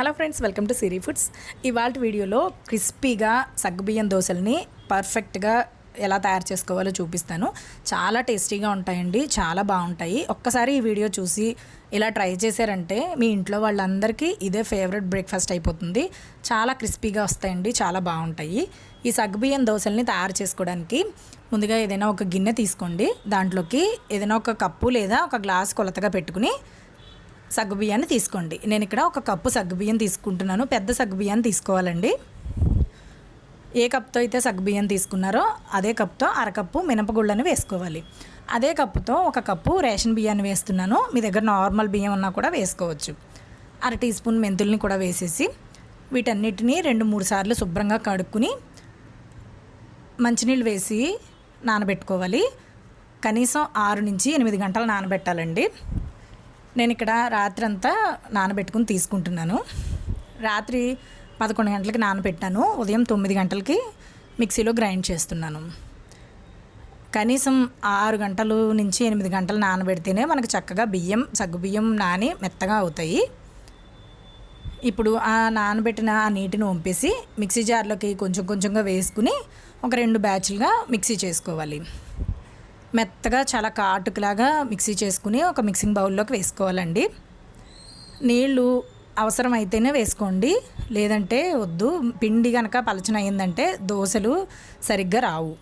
Hello friends welcome to Siri foods ఇవాళ వీడియోలో క్రిస్పీగా సగ్గుబియ్యం దోశల్ని పర్ఫెక్ట్గా ఎలా తయారు చేసుకోవాలో చూపిస్తాను. చాలా టేస్టీగా ఉంటాయండి చాలా బాగుంటాయి. ఒక్కసారి ఈ వీడియో చూసి ఇలా ట్రై చేశారంటే మీ ఇంట్లో వాళ్ళందరికీ ఇదే ఫేవరెట్ బ్రేక్ఫాస్ట్ అయిపోతుంది. చాలా క్రిస్పీగా వస్తాయండి చాలా బాగుంటాయి. ఈ సగ్గుబియ్యం దోశల్ని తయారు చేసుకోవడానికి ముందుగా ఏదైనా ఒక గిన్నె తీసుకోండి. దాంట్లోకి ఏదైనా ఒక కప్పు లేదా ఒక గ్లాస్ కొలతగా పెట్టుకుని సగ్గుబియ్యాన్ని తీసుకోండి. నేను ఇక్కడ ఒక కప్పు సగ్గుబియ్యం తీసుకుంటున్నాను. పెద్ద సగ్గుబియ్యాన్ని తీసుకోవాలండి. ఏ కప్తో అయితే సగ్గుబియ్యం తీసుకున్నారో అదే కప్తో అరకప్పు మినపగుళ్ళని వేసుకోవాలి. అదే కప్పుతో ఒక కప్పు రేషన్ బియ్యాన్ని వేస్తున్నాను. మీ దగ్గర నార్మల్ బియ్యం ఉన్నా కూడా వేసుకోవచ్చు. అర టీ స్పూన్ మెంతుల్ని కూడా వేసేసి వీటన్నిటిని రెండు మూడు సార్లు శుభ్రంగా కడుక్కుని మంచినీళ్ళు వేసి నానబెట్టుకోవాలి. కనీసం ఆరు నుంచి ఎనిమిది గంటలు నానబెట్టాలండి. నేను ఇక్కడ రాత్రి అంతా నానబెట్టుకుని తీసుకుంటున్నాను. రాత్రి పదకొండు గంటలకి నానబెట్టాను. ఉదయం తొమ్మిది గంటలకి మిక్సీలో గ్రైండ్ చేస్తున్నాను. కనీసం ఆరు గంటలు నుంచి ఎనిమిది గంటలు నానబెడితేనే మనకు చక్కగా బియ్యం సగ్గు బియ్యం నాని మెత్తగా అవుతాయి. ఇప్పుడు ఆ నానబెట్టిన ఆ నీటిని వంపేసి మిక్సీ జార్లోకి కొంచెం కొంచెంగా వేసుకుని ఒక రెండు బ్యాచ్లుగా మిక్సీ చేసుకోవాలి. మెత్తగా చాలా కాటుకులాగా మిక్సీ చేసుకుని ఒక మిక్సింగ్ బౌల్లోకి వేసుకోవాలండి. నీళ్ళు అవసరం అయితేనే వేసుకోండి. లేదంటే వద్దు. పిండి కనుక పలచన అయిందంటే దోశలు సరిగ్గా రావు.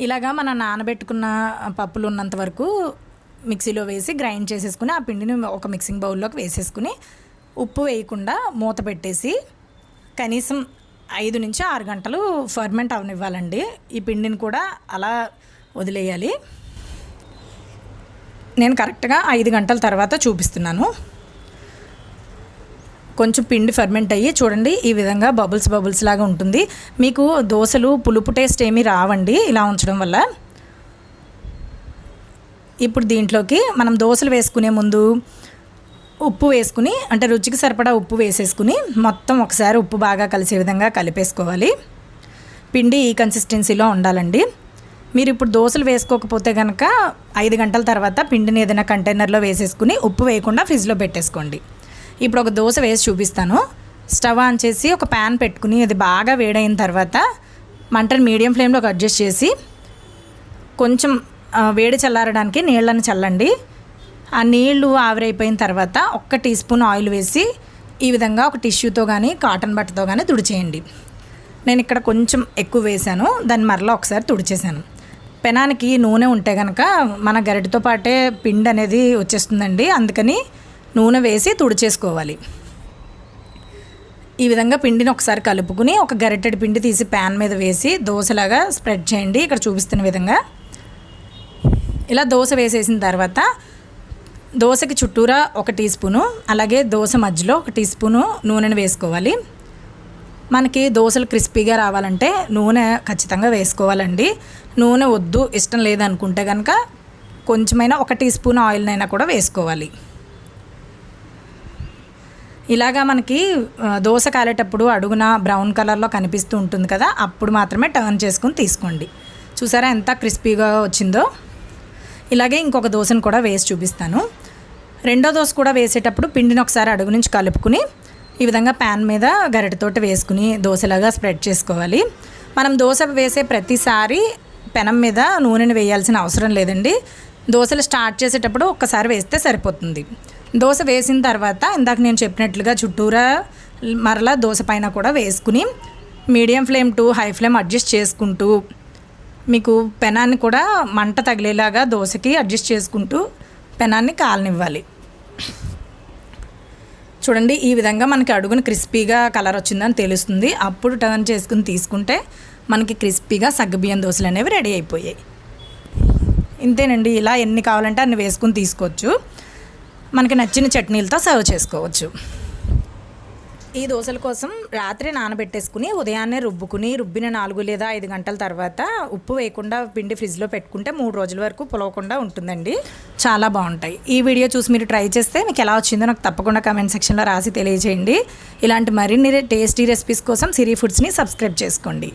ఇలాగా మనం నానబెట్టుకున్న పప్పులు ఉన్నంత వరకు మిక్సీలో వేసి గ్రైండ్ చేసేసుకుని ఆ పిండిని ఒక మిక్సింగ్ బౌల్లోకి వేసేసుకుని ఉప్పు వేయకుండా మూత పెట్టేసి కనీసం ఐదు నుంచి ఆరు గంటలు ఫర్మెంట్ అవనివ్వాలండి. ఈ పిండిని కూడా అలా వదిలేయాలి. నేను కరెక్ట్గా ఐదు గంటల తర్వాత చూపిస్తున్నాను. కొంచెం పిండి ఫర్మెంట్ అయ్యి చూడండి ఈ విధంగా బబుల్స్ బబుల్స్ లాగా ఉంటుంది. మీకు దోశలు పులుపు టేస్ట్ ఏమీ రావండి ఇలా ఉంచడం వల్ల. ఇప్పుడు దీంట్లోకి మనం దోశలు వేసుకునే ముందు ఉప్పు వేసుకుని అంటే రుచికి సరిపడా ఉప్పు వేసేసుకుని మొత్తం ఒకసారి ఉప్పు బాగా కలిసే విధంగా కలిపేసుకోవాలి. పిండి ఈ కన్సిస్టెన్సీలో ఉండాలండి. మీరు ఇప్పుడు దోశలు వేసుకోకపోతే కనుక ఐదు గంటల తర్వాత పిండిని ఏదైనా కంటైనర్లో వేసేసుకుని ఉప్పు వేయకుండా ఫ్రిడ్జ్లో పెట్టేసుకోండి. ఇప్పుడు ఒక దోశ వేసి చూపిస్తాను. స్టవ్ ఆన్ చేసి ఒక ప్యాన్ పెట్టుకుని అది బాగా వేడైన తర్వాత మంటను మీడియం ఫ్లేమ్లోకి అడ్జస్ట్ చేసి కొంచెం వేడి చల్లారడానికి నీళ్ళని చల్లండి. ఆ నీళ్ళు ఆవిరైపోయిన తర్వాత ఒక్క టీ స్పూన్ ఆయిల్ వేసి ఈ విధంగా ఒక టిష్యూతో కానీ కాటన్ బట్టతో కానీ తుడిచేయండి. నేను ఇక్కడ కొంచెం ఎక్కువ వేశాను. దాన్ని మరలా ఒకసారి తుడిచేశాను. పెనానికి నూనె ఉంటే కనుక మన గరిటతో పాటే పిండి అనేది వచ్చేస్తుందండి. అందుకని నూనె వేసి తుడిచేసుకోవాలి. ఈ విధంగా పిండిని ఒకసారి కలుపుకుని ఒక గరిటెడి పిండి తీసి ప్యాన్ మీద వేసి దోశలాగా స్ప్రెడ్ చేయండి. ఇక్కడ చూపిస్తున్న విధంగా. ఇలా దోశ వేసేసిన తర్వాత దోశకి చుట్టూరా ఒక టీ స్పూను అలాగే దోశ మధ్యలో ఒక టీ స్పూను నూనెను వేసుకోవాలి. మనకి దోశలు క్రిస్పీగా రావాలంటే నూనె ఖచ్చితంగా వేసుకోవాలండి. నూనె వద్దు ఇష్టం లేదనుకుంటే కనుక కొంచెమైనా ఒక టీ స్పూన్ ఆయిల్నైనా కూడా వేసుకోవాలి. ఇలాగా మనకి దోశ కాలేటప్పుడు అడుగున బ్రౌన్ కలర్లో కనిపిస్తూ ఉంటుంది కదా అప్పుడు మాత్రమే టర్న్ చేసుకుని తీసుకోండి. చూసారా ఎంత క్రిస్పీగా వచ్చిందో? ఇలాగే ఇంకొక దోశను కూడా వేసి చూపిస్తాను. రెండో దోశ కూడా వేసేటప్పుడు పిండిని ఒకసారి అడుగు నుంచి కలుపుకుని ఈ విధంగా ప్యాన్ మీద గరిటతోటి వేసుకుని దోశలాగా స్ప్రెడ్ చేసుకోవాలి. మనం దోశ వేసే ప్రతిసారి పెనం మీద నూనెని వేయాల్సిన అవసరం లేదండి. దోశలు స్టార్ట్ చేసేటప్పుడు ఒక్కసారి వేస్తే సరిపోతుంది. దోశ వేసిన తర్వాత ఇందాక నేను చెప్పినట్లుగా చుట్టూరా మరలా దోశ పైన కూడా వేసుకుని medium flame to high flame adjust చేసుకుంటూ మీకు పెనాన్ని కూడా మంట తగిలేలాగా దోశకి అడ్జస్ట్ చేసుకుంటూ పెనాన్ని కాలనివ్వాలి. చూడండి ఈ విధంగా మనకి అడుగున క్రిస్పీగా కలర్ వచ్చిందని తెలుస్తుంది. అప్పుడు టర్న్ చేసుకుని తీసుకుంటే మనకి క్రిస్పీగా సగ్గుబియ్యం దోశలు అనేవి రెడీ అయిపోయాయి. ఇంతేనండి ఇలా ఎన్ని కావాలంటే అన్ని వేసుకుని తీసుకోవచ్చు. మనకి నచ్చిన చట్నీలతో సర్వ్ చేసుకోవచ్చు. ఈ దోశల కోసం రాత్రి నానబెట్టేసుకుని ఉదయాన్నే రుబ్బుకుని రుబ్బిన నాలుగు లేదా ఐదు గంటల తర్వాత ఉప్పు వేయకుండా పిండి ఫ్రిడ్జ్లో పెట్టుకుంటే మూడు రోజుల వరకు పులవకుండా ఉంటుందండి. చాలా బాగుంటాయి. ఈ వీడియో చూసి మీరు ట్రై చేస్తే మీకు ఎలా వచ్చిందో నాకు తప్పకుండా కమెంట్ సెక్షన్లో రాసి తెలియజేయండి. ఇలాంటి మరిన్ని టేస్టీ రెసిపీస్ కోసం సిరీ ఫుడ్స్ని సబ్స్క్రైబ్ చేసుకోండి.